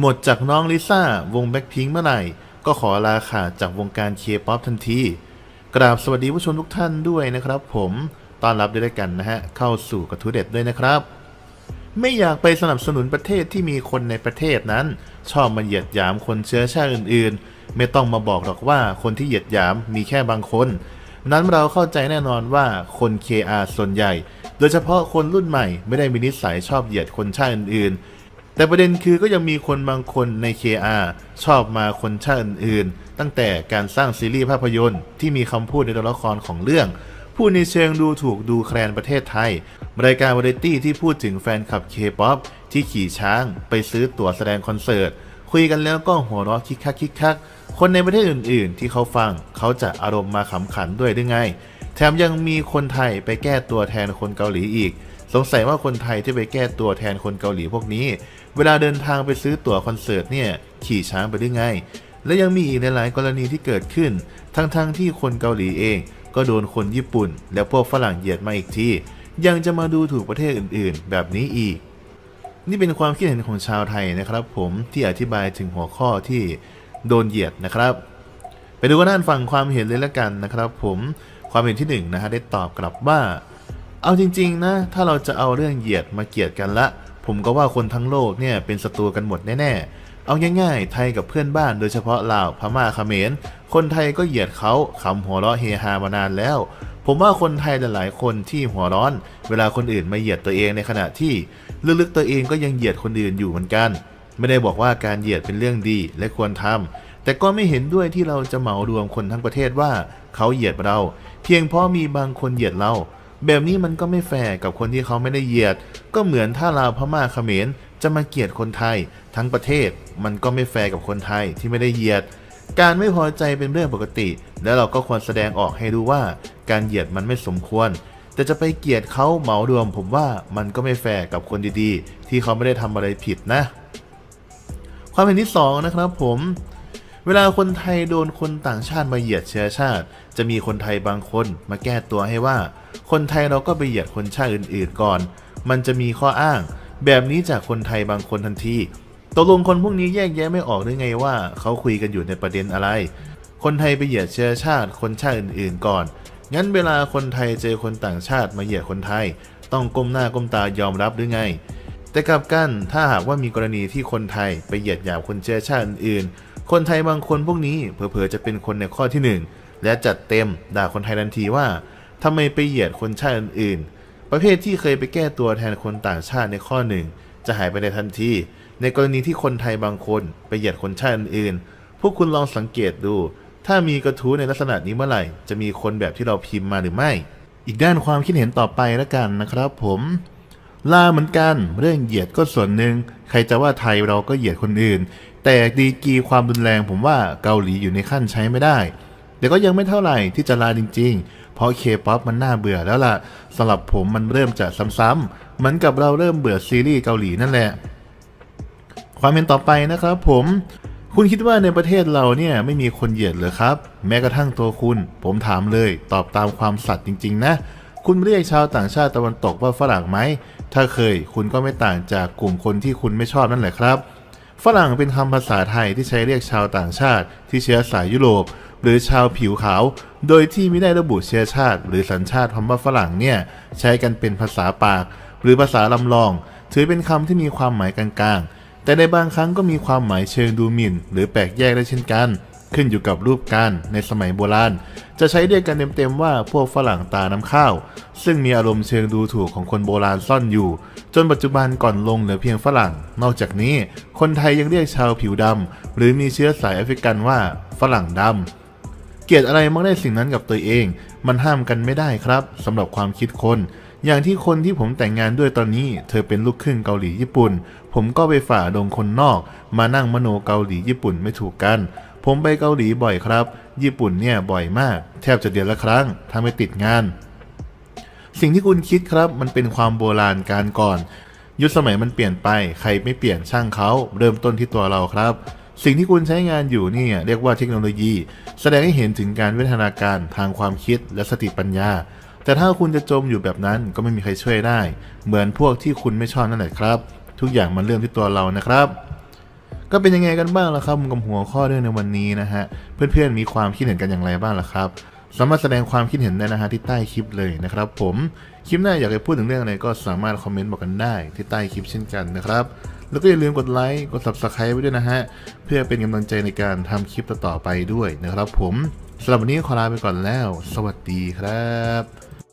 หมดจากน้องลิซ่าวงแบ็คพิงเมื่อไหร่ ก็ขอลาขาดจากวงการเคป๊อปทันที กราบสวัสดีผู้ชมทุกท่านด้วยนะครับผมต้อนรับด้วยกันนะฮะ เข้าสู่กระทู้เด็ดด้วยนะครับ ไม่อยากไปสนับสนุนประเทศที่มีคนในประเทศนั้น ชอบมาเหยียดหยามคนเชื้อชาติอื่นๆ ไม่ต้องมาบอกหรอกว่าคนที่เหยียดหยามมีแค่บางคน นั้นเราเข้าใจแน่นอนว่าคน KR ส่วนใหญ่ โดยเฉพาะคนรุ่นใหม่ไม่ได้มีนิสัยชอบเหยียดคนชาติอื่นๆ แต่ประเด็นคือก็ยังมีคนบางคนใน KR ชอบมาคนชาติอื่นๆ ตั้งแต่การสร้างซีรีส์ภาพยนตร์ที่มีคำพูดในตัวละครของเรื่อง พูดในเชิงดูถูกดูแคลนประเทศไทย รายการวาไรตี้ที่พูดถึงแฟนคลับเคป๊อปที่ขี่ช้างไปซื้อตั๋วแสดงคอนเสิร์ต คุยกันแล้วก็หัวเราะคิกคักคิกคักคนในประเทศอื่นๆ ที่เขาฟังเขาจะอารมณ์มาขำขันด้วยหรือไง แถมยังมีคนไทยไปแก้ตัวแทนคนเกาหลีอีก สงสัยว่าคนไทยที่ไปแก้ตัวแทนคนเกาหลีพวกนี้ เวลาเดินทางไปซื้อตั๋วคอนเสิร์ตเนี่ยขี่ช้างไปหรือไง และยังมีอีกหลาย ๆ กรณีที่เกิดขึ้น ทั้งๆที่คนเกาหลีเอง ก็โดนคนญี่ปุ่น และพวกฝรั่งเหยียดมาอีกทียังจะมาดูถูกประเทศอื่น ๆ แบบนี้อีก นี่เป็นความคิดเห็นของชาวไทยนะครับ ผมที่อธิบายถึงหัวข้อที่โดนเหยียดนะครับ ไปดูกันด้านฝั่งความเห็นเลยละกันนะครับ ผมความเห็นที่หนึ่งนะฮะได้ตอบกลับว่า เอาจริง ๆ นะ ถ้าเราจะเอาเรื่องเหยียดมาเกียดกันละ ผมก็ว่าคนทั้งโลกเนี่ยเป็นศัตรูกันหมดแน่ๆ เอาง่ายๆ ไทยกับเพื่อนบ้านโดยเฉพาะลาวพม่าเขมร คนไทยก็เหยียดเขาขำหัวเราะเฮฮามานานแล้ว ผมว่าคนไทยหลายๆ คนที่หัวร้อน เวลาคนอื่นมาเหยียดตัวเองในขณะที่ลึกๆตัวเองก็ยังเหยียดคนอื่นอยู่เหมือนกัน ไม่ได้บอกว่าการเหยียดเป็นเรื่องดีและควรทำแต่ก็ไม่เห็นด้วยที่เราจะเหมารวมคนทั้งประเทศว่าเขาเหยียดเรา เพียงเพราะมีบางคนเหยียดเรา แบบนี้มันก็ไม่แฟร์กับคนที่เขาไม่ได้เหยียด ก็เหมือนถ้าลาวพม่าเขมรจะมาเกลียดคนไทย ทั้งประเทศมันก็ไม่แฟร์กับคนไทยที่ไม่ได้เหยียด การไม่พอใจเป็นเรื่องปกติ และเราก็ควรแสดงออกให้รู้ว่า การเหยียดมันไม่สมควร แต่จะไปเกลียดเขาเหมารวม ผมว่ามันก็ไม่แฟร์กับคนดีๆ ที่เขาไม่ได้ทำอะไรผิดนะ ความเห็นที่สองนะครับผมเวลาคนไทยโดนคนต่างชาติมาเหยียดเชื้อชาติ จะมีคนไทยบางคนมาแก้ตัวให้ว่า คนไทยเราก็ไปเหยียดคนชาติอื่นๆก่อน มันจะมีข้ออ้าง แบบนี้จากคนไทยบางคนทันทีตกลงคนพวกนี้แยกแยะไม่ออกได้ไงว่า เขาคุยกันอยู่ในประเด็นอะไร คนไทยไปเหยียดเชื้อชาติ คนชาติอื่นๆก่อน งั้นเวลาคนไทยเจอคนต่างชาติมาเหยียดคนไทย ต้องก้มหน้าก้มตายอมรับหรือไง แต่กลับกันถ้าหากว่ามีกรณีที่คนไทยไปเหยียดหยามคนเชื้อชาติอื่นๆ คนไทยบางคนพวกนี้เผลอๆจะเป็นคนในข้อที่หนึ่งและจัดเต็มด่าคนไทยทันทีว่า ทำไมไปเหยียดคนชาติอื่นๆ ประเภทที่เคยไปแก้ตัวแทนคนต่างชาติในข้อหนึ่งจะหายไปในทันที ในกรณีที่คนไทยบางคนไปเหยียดคนชาติอื่นๆ พวกคุณลองสังเกตดู ถ้ามีกระทู้ในลักษณะนี้เมื่อไหร่ จะมีคนแบบที่เราพิมพ์มาหรือไม่ อีกด้านความคิดเห็นต่อไปแล้วกันนะครับผมลาเหมือนกัน เรื่องเหยียดก็ส่วนหนึ่งใครจะว่าไทยเราก็เหยียดคนอื่น แต่ดีกีความรุนแรงผมว่าเกาหลีอยู่ในขั้นใช้ไม่ได้ แต่ก็ยังไม่เท่าไหร่ที่จะลาจริงๆ เพราะเคป๊อปมันน่าเบื่อแล้วล่ะสำหรับผมมันเริ่มจะซ้ำๆเหมือนกับเราเริ่มเบื่อซีรีส์เกาหลีนั่นแหละ ความเห็นต่อไปนะครับผมคุณคิดว่าในประเทศเราเนี่ยไม่มีคนเหยียดเหรอครับ แม้กระทั่งตัวคุณ ผมถามเลย ตอบตามความสัตย์จริง ๆ นะ คุณเรียกชาวต่างชาติตะวันตกว่าฝรั่งไหม ถ้าเคยคุณก็ไม่ต่างจากกลุ่มคนที่คุณไม่ชอบนั่นแหละครับ ฝรั่งเป็นคำภาษาไทยที่ใช้เรียกชาวต่างชาติ ที่เชื้อสายยุโรป หรือชาวผิวขาว โดยที่ไม่ได้ระบุเชื้อชาติ หรือสัญชาติคำว่าฝรั่งเนี่ยใช้กันเป็นภาษาปาก หรือภาษาลำลอง ถือเป็นคำที่มีความหมายกลางๆ แต่ในบางครั้งก็มีความหมายเชิงดูหมิ่น หรือแปลกแยกได้เช่นกัน ขึ้นอยู่กับรูปการในสมัยโบราณ จะใช้เรียกกันเต็มๆว่าพวกฝรั่งตาน้ำข้าว ซึ่งมีอารมณ์เชิงดูถูกของคนโบราณซ่อนอยู่ จนปัจจุบันก่อนลงเหลือเพียงฝรั่ง นอกจากนี้ คนไทยยังเรียกชาวผิวดำหรือมีเชื้อสายแอฟริกันว่า ฝรั่งดำเกลียดอะไรมักได้สิ่งนั้นกับตัวเอง มันห้ามกันไม่ได้ครับสำหรับความคิดคนอย่างที่คนที่ผมแต่งงานด้วยตอนนี้ เธอเป็นลูกครึ่งเกาหลีญี่ปุ่น ผมก็ไปฝ่าดงคนนอก มานั่งมโนเกาหลีญี่ปุ่นไม่ถูกกัน ผมไปเกาหลีบ่อยครับ ญี่ปุ่นเนี่ยบ่อยมาก แทบจะเดือนละครั้งถ้าไม่ติดงาน สิ่งที่คุณคิดครับ มันเป็นความโบราณการก่อน ยุคสมัยมันเปลี่ยนไป ใครไม่เปลี่ยนช่างเขาเริ่มต้นที่ตัวเราครับ สิ่งที่คุณใช้งานอยู่นี่เรียกว่าเทคโนโลยี แสดงให้เห็นถึงการวิวัฒนาการทางความคิดและสติปัญญา แต่ถ้าคุณจะจมอยู่แบบนั้นก็ไม่มีใครช่วยได้ เหมือนพวกที่คุณไม่ชอบนั่นแหละครับ ทุกอย่างมันเริ่มที่ตัวเรานะครับ ก็เป็นยังไงกันบ้างล่ะครับกับหัวข้อเรื่องในวันนี้นะฮะ เพื่อนๆมีความคิดเห็นกันอย่างไรบ้างล่ะครับสามารถแสดงความคิดเห็นได้นะฮะที่ใต้คลิปเลยนะครับผมคลิปหน้าอยากให้พูดถึงเรื่องอะไรก็สามารถคอมเมนต์บอกกันได้ที่ใต้คลิปเช่นกันนะครับ แล้วก็อย่าลืมกดไลค์กด subscribe ไว้ด้วยนะฮะเพื่อเป็นกำลังใจในการทำคลิปต่อๆไปด้วยนะครับผมสำหรับวันนี้ขอลาไปก่อนแล้ว สวัสดีครับ